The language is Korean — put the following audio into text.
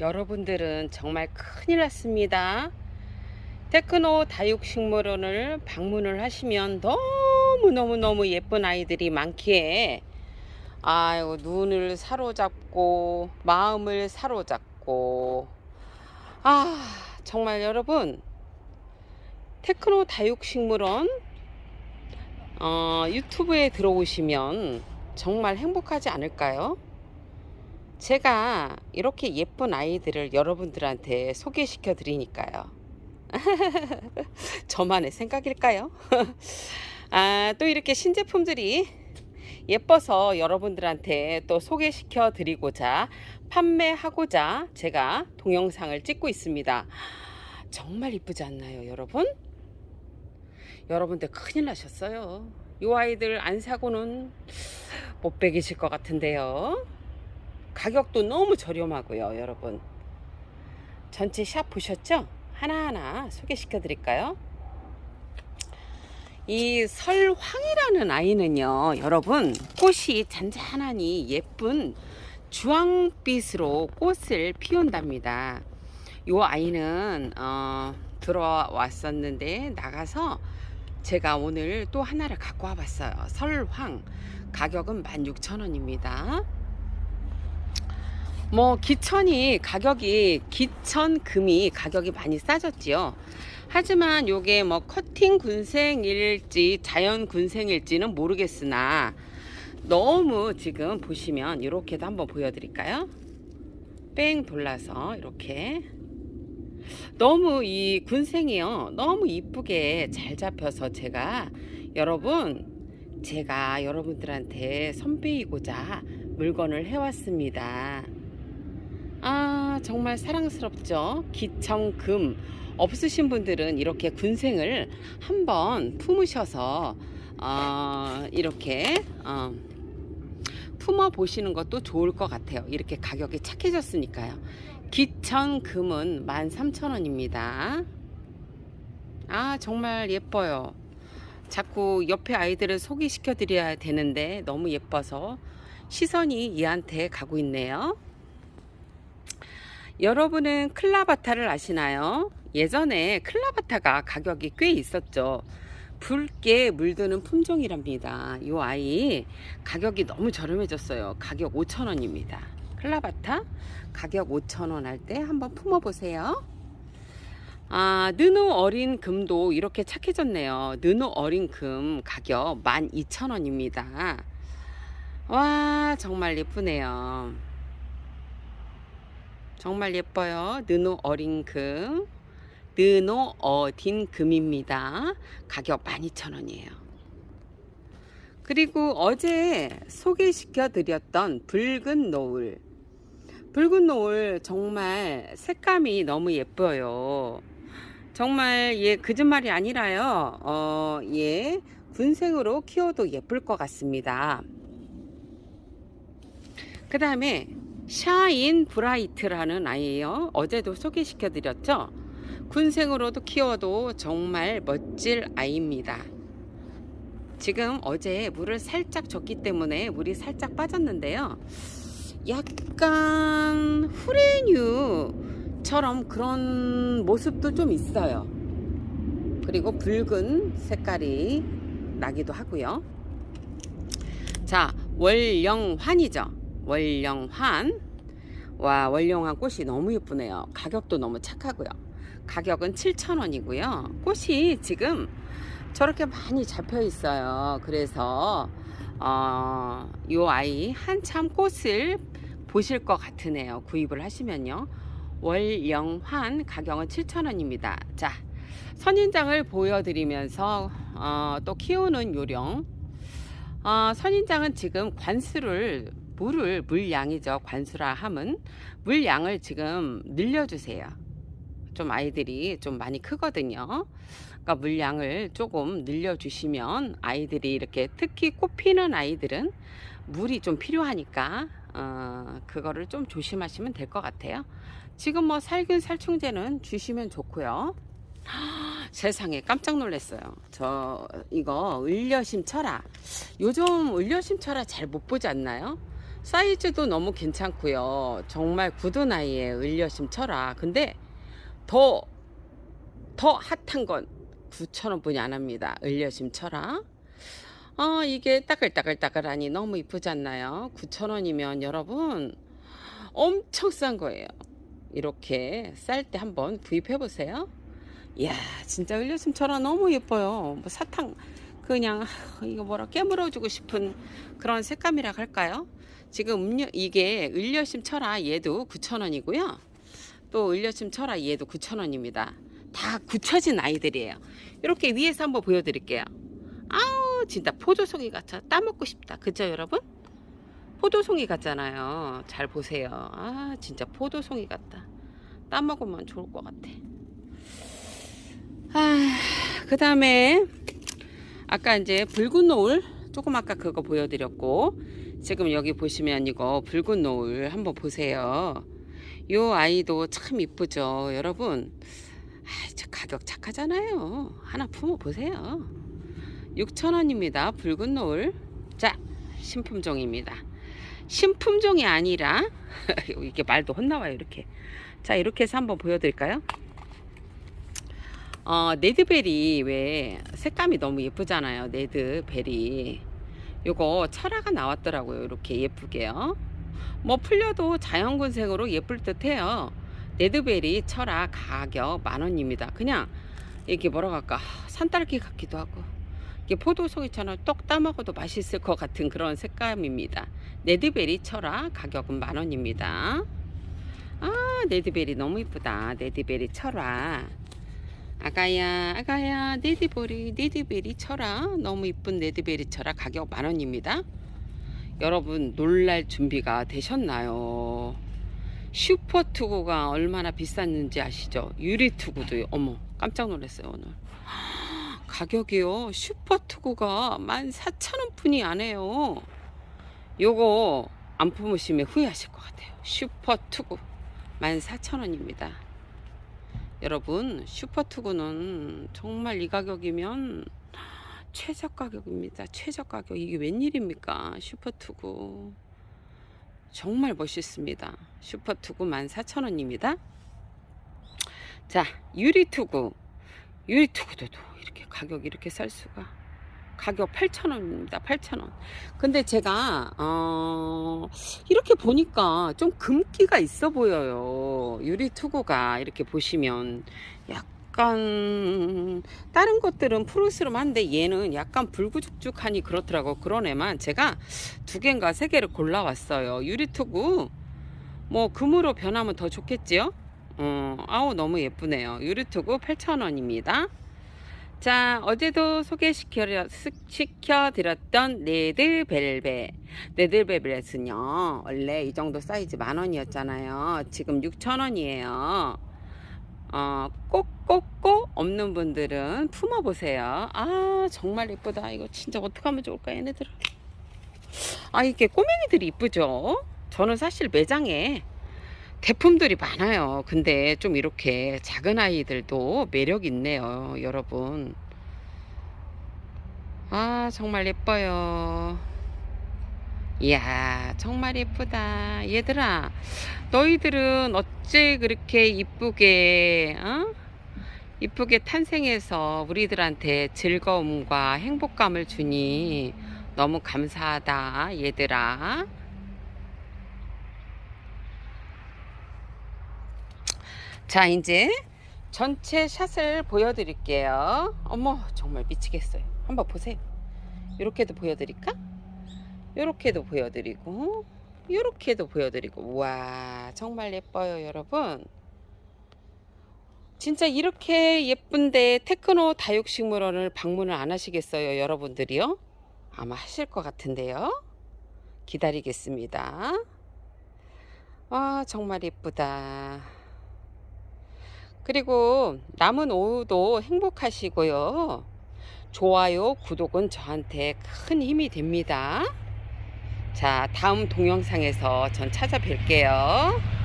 여러분들은 정말 큰일 났습니다. 테크노 다육식물원을 방문을 하시면 너무너무너무 예쁜 아이들이 많기에 아유 눈을 사로잡고 마음을 사로잡고 아 정말 여러분 테크노 다육식물원 어, 유튜브에 들어오시면 정말 행복하지 않을까요? 제가 이렇게 예쁜 아이들을 여러분들한테 소개시켜 드리니까요. 저만의 생각일까요? 아, 또 이렇게 신제품들이 예뻐서 여러분들한테 또 소개시켜 드리고자 판매하고자 제가 동영상을 찍고 있습니다. 정말 이쁘지 않나요, 여러분? 여러분들 큰일 나셨어요. 이 아이들 안 사고는 못 베기실 것 같은데요. 가격도 너무 저렴하고요, 여러분. 전체 샵 보셨죠? 하나하나 소개시켜 드릴까요? 이 설황이라는 아이는요, 여러분, 꽃이 잔잔하니 예쁜 주황빛으로 꽃을 피운답니다. 이 아이는 어, 들어왔었는데 나가서 제가 오늘 또 하나를 갖고 와봤어요. 설황 가격은 16,000원입니다. 뭐 기천이 가격이 기천 금이 가격이 많이 싸졌지요. 하지만 요게 뭐 커팅 군생일지 자연 군생일지는 모르겠으나 너무 지금 보시면 이렇게도 한번 보여드릴까요? 뺑 돌라서 이렇게 너무 이 군생이요 너무 이쁘게 잘 잡혀서 제가 여러분 제가 여러분들한테 선배이고자 물건을 해왔습니다. 아 정말 사랑스럽죠. 기청금. 없으신 분들은 이렇게 군생을 한번 품으셔서 어, 이렇게 어, 품어 보시는 것도 좋을 것 같아요. 이렇게 가격이 착해졌으니까요. 기청금은 13,000원입니다. 아 정말 예뻐요. 자꾸 옆에 아이들을 소개시켜 드려야 되는데 너무 예뻐서 시선이 얘한테 가고 있네요 여러분은 클라바타를 아시나요? 예전에 클라바타가 가격이 꽤 있었죠. 붉게 물드는 품종이랍니다. 이 아이 가격이 너무 저렴해졌어요. 가격 5,000원입니다. 클라바타 가격 5,000원 할 때 한번 품어보세요. 아, 느누 어린 금도 이렇게 착해졌네요. 느누 어린 금 가격 12,000원입니다. 와, 정말 예쁘네요. 정말 예뻐요. 느노 어린 금. 느노 어딘 금입니다. 가격 12,000원이에요. 그리고 어제 소개시켜 드렸던 붉은 노을. 붉은 노을 정말 색감이 너무 예뻐요. 정말 얘 거짓말이 아니라요. 어, 얘 군생으로 키워도 예쁠 것 같습니다. 그 다음에 샤인 브라이트라는 아이예요. 어제도 소개시켜 드렸죠. 군생으로도 키워도 정말 멋질 아이입니다. 지금 어제 물을 살짝 줬기 때문에 물이 살짝 빠졌는데요. 약간 후레뉴처럼 그런 모습도 좀 있어요. 그리고 붉은 색깔이 나기도 하고요. 자, 월영환이죠. 월영환. 와, 월영환 꽃이 너무 예쁘네요. 가격도 너무 착하고요. 가격은 7,000원이고요. 꽃이 지금 저렇게 많이 잡혀 있어요. 그래서 어, 요 아이 한참 꽃을 보실 것 같으네요. 구입을 하시면요. 월영환 가격은 7,000원입니다. 자, 선인장을 보여드리면서 어, 또 키우는 요령. 어, 선인장은 지금 관수를 물을 물양이죠. 관수라 함은 물양을 지금 늘려주세요. 좀 아이들이 좀 많이 크거든요. 그러니까 물량을 조금 늘려주시면 아이들이 이렇게 특히 꽃 피는 아이들은 물이 좀 필요하니까 어, 그거를 좀 조심하시면 될 것 같아요. 지금 뭐 살균 살충제는 주시면 좋고요. 세상에 깜짝 놀랐어요. 저 이거 을려심 철화 요즘 을려심 철화 잘못 보지 않나요? 사이즈도 너무 괜찮고요. 정말 굳은 아이의 을려심 철아. 근데 더, 더 핫한 건 9,000원 뿐이 안 합니다. 을려심 철아. 아, 이게 따글따글따글하니 너무 이쁘지 않나요? 9,000원이면 여러분 엄청 싼 거예요. 이렇게 쌀 때 한번 구입해 보세요. 이야, 진짜 을려심 철아 너무 예뻐요. 뭐 사탕 그냥 하, 이거 뭐라 깨물어주고 싶은 그런 색감이라 할까요? 지금 음료 이게 을려심 철아 얘도 9,000원이고요. 또 을려심 철아 얘도 9,000원입니다. 다 굳혀진 아이들이에요. 이렇게 위에서 한번 보여드릴게요. 아우 진짜 포도송이 같아 따먹고 싶다. 그죠 여러분? 포도송이 같잖아요. 잘 보세요. 아 진짜 포도송이 같다. 따먹으면 좋을 것 같아. 아 그 다음에 아까 이제 붉은 노을 조금 아까 그거 보여드렸고 지금 여기 보시면 이거 붉은 노을 한번 보세요. 요 아이도 참 이쁘죠 여러분. 아, 저 가격 착하잖아요. 하나 품어 보세요. 6,000원입니다. 붉은 노을. 자, 신품종입니다. 신품종이 아니라 이게 말도 혼나와요, 이렇게. 자, 이렇게 해서 한번 보여 드릴까요? 어, 네드베리 왜 색감이 너무 예쁘잖아요. 네드베리. 요거 철화가 나왔더라고요. 이렇게 예쁘게요. 뭐 풀려도 자연군색으로 예쁠 듯해요. 레드베리 철아 가격 만 원입니다. 그냥 이게 뭐라고 할까 산딸기 같기도 하고 이게 포도송이처럼 똑 따먹어도 맛있을 것 같은 그런 색감입니다. 레드베리 철아 가격은 만 원입니다. 아 레드베리 너무 이쁘다. 레드베리 철아 아가야 아가야 레드베리 레드베리 철아 너무 이쁜 레드베리 철아 가격 만 원입니다. 여러분 놀랄 준비가 되셨나요? 슈퍼 투구가 얼마나 비쌌는지 아시죠? 유리 투구도요. 어머, 깜짝 놀랐어요, 오늘. 가격이요. 슈퍼 투구가 14,000원 뿐이 안 해요. 요거 안 품으시면 후회하실 것 같아요. 슈퍼 투구 14,000원입니다. 여러분, 슈퍼투구는 정말 이 가격이면 최저 가격입니다. 최저 가격. 이게 웬일입니까? 슈퍼투구. 정말 멋있습니다. 슈퍼투구 14,000원입니다. 자, 유리투구. 유리투구도 이렇게 가격 이렇게 살 수가. 가격 8,000원입니다. 8,000원. 근데 제가 어, 이렇게 보니까 좀 금기가 있어 보여요. 유리 투구가 이렇게 보시면 약간 다른 것들은 푸르스름한데 얘는 약간 불구죽죽하니 그렇더라고. 그런 애만 제가 두 개인가 세 개를 골라왔어요. 유리 투구 뭐 금으로 변하면 더 좋겠지요? 어, 아우 너무 예쁘네요. 유리 투구 8,000원입니다. 자, 어제도 소개시켜 시켜드렸던 레드벨벳. 레드벨벳은요, 원래 이 정도 사이즈 만 원이었잖아요. 지금 6,000원이에요. 어, 꼭꼭꼭 없는 분들은 품어보세요. 아, 정말 예쁘다. 이거 진짜 어떡하면 좋을까, 얘네들. 아, 이게 꼬맹이들이 이쁘죠? 저는 사실 매장에 대품들이 많아요. 근데 좀 이렇게 작은 아이들도 매력 있네요, 여러분. 아, 정말 예뻐요. 이야, 정말 예쁘다. 얘들아, 너희들은 어째 그렇게 이쁘게, 어? 이쁘게 탄생해서 우리들한테 즐거움과 행복감을 주니 너무 감사하다, 얘들아. 자, 이제 전체 샷을 보여드릴게요. 어머, 정말 미치겠어요. 한번 보세요. 이렇게도 보여드릴까? 이렇게도 보여드리고, 이렇게도 보여드리고, 와 정말 예뻐요, 여러분. 진짜 이렇게 예쁜데 테크노 다육식물원을 방문을 안 하시겠어요, 여러분들이요? 아마 하실 것 같은데요. 기다리겠습니다. 와, 정말 예쁘다. 그리고 남은 오후도 행복하시고요. 좋아요, 구독은 저한테 큰 힘이 됩니다. 자, 다음 동영상에서 전 찾아뵐게요.